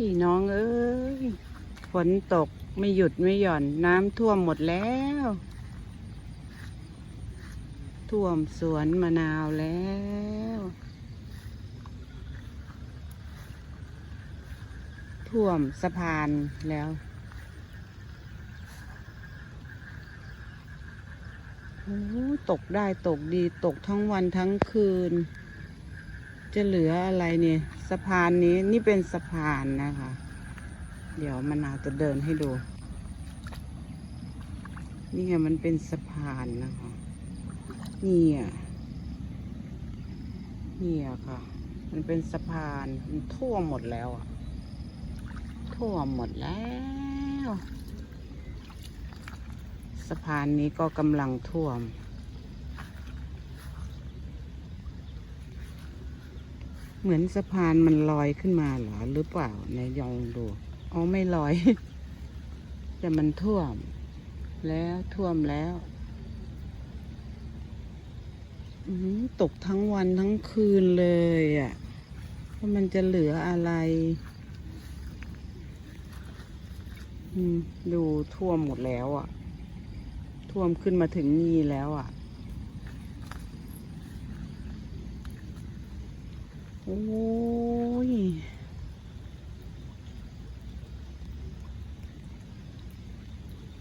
พี่น้องเอ้ยฝนตกไม่หยุดไม่หย่อนน้ำท่วมหมดแล้ว ท่วมสวนมะนาวแล้ว ท่วมสะพานแล้วโอ้ตกได้ตกดีตกทั้งวันทั้งคืน จะเหลืออะไรเนี่ยสะพานนี้นี่เป็นสะพานนะคะ เดี๋ยวมะนาวจะเดินให้ดู นี่ไงมันเป็นสะพานนะคะนี่อะนี่อะค่ะ มันเป็นสะพานมันท่วมหมดแล้วอะท่วมหมดแล้ว สะพานนี้ก็กำลังท่วม เหมือนสะพานมันลอยขึ้นมาหรอหรือเปล่าในยองดูอ๋อไม่ลอย แต่มันท่วม แล้วท่วมแล้วตกทั้งวันทั้งคืนเลยอะ่ะว่ามันจะเหลืออะไรดูท่วมหมดแล้วอะ่ะ ท่วมขึ้นมาถึงนี่แล้วอะ่ะ โอ้ย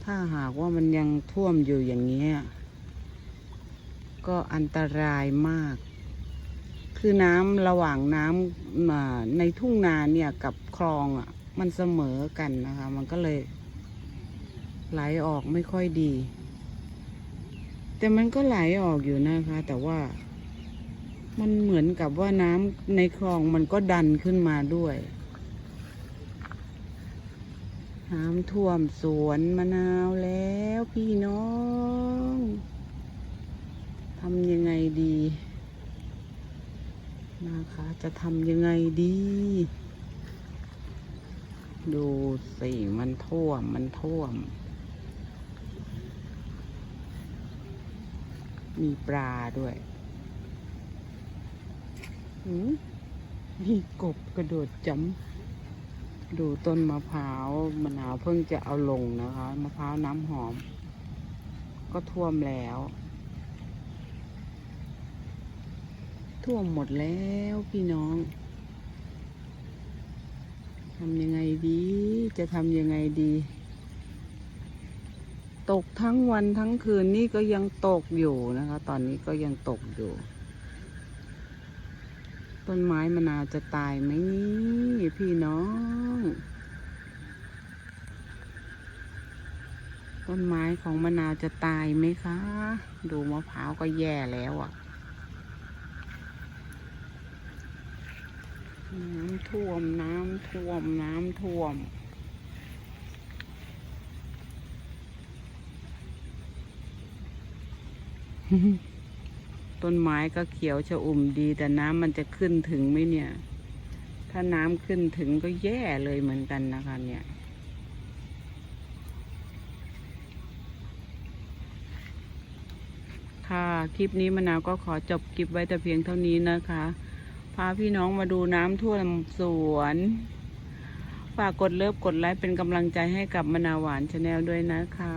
ถ้าหากว่ามันยังท่วมอยู่อย่างนี้ ก็อันตรายมาก คือน้ำระหว่างน้ำในทุ่งนาเนี่ยกับคลองอะ มันเสมอกันนะคะ มันก็เลย ไหลออกไม่ค่อยดี แต่มันก็ไหลออกอยู่นะคะ แต่ว่า มันเหมือนกับว่าน้ำในคลองมันก็ดันขึ้นมาด้วย น้ำท่วมสวนมะนาวแล้วพี่น้องทำยังไงดีนะคะ จะทำยังไงดี ดูสิมันท่วมมันท่วม มีปลาด้วย หืมมีกบกระโดดจำดูต้นมะพร้าวมะนาวเพิ่งจะเอาลงนะคะมะพร้าวน้ำหอม ก็ท่วมแล้ว ท่วมหมดแล้วพี่น้องทำยังไงดี จะทำยังไงดี ตกทั้งวันทั้งคืนนี่ก็ยังตกอยู่นะคะ ตอนนี้ก็ยังตกอยู่ ต้นไม้มะนาวจะตายไหมนี่พี่น้อง ต้นไม้ของมะนาวจะตายไหมคะ ดูมะพร้าวก็แย่แล้วอะ่ะน้ำท่วมน้ำท่วมน้ำท่วม ต้นไม้ก็เขียวชะอุ่มดี แต่น้ำมันจะขึ้นถึงไหมเนี่ย ถ้าน้ำขึ้นถึงก็แย่เลยเหมือนกันนะคะ เนี่ยค่ะคลิปนี้มะนาวก็ขอจบคลิปไว้แต่เพียงเท่านี้นะคะ พาพี่น้องมาดูน้ำท่วมสวน ฝากกดเลิฟกดไลค์เป็นกำลังใจให้กับมะนาวหวานชาแนลด้วยนะคะ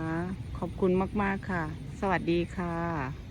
ขอบคุณมาก ๆ ค่ะ สวัสดีค่ะ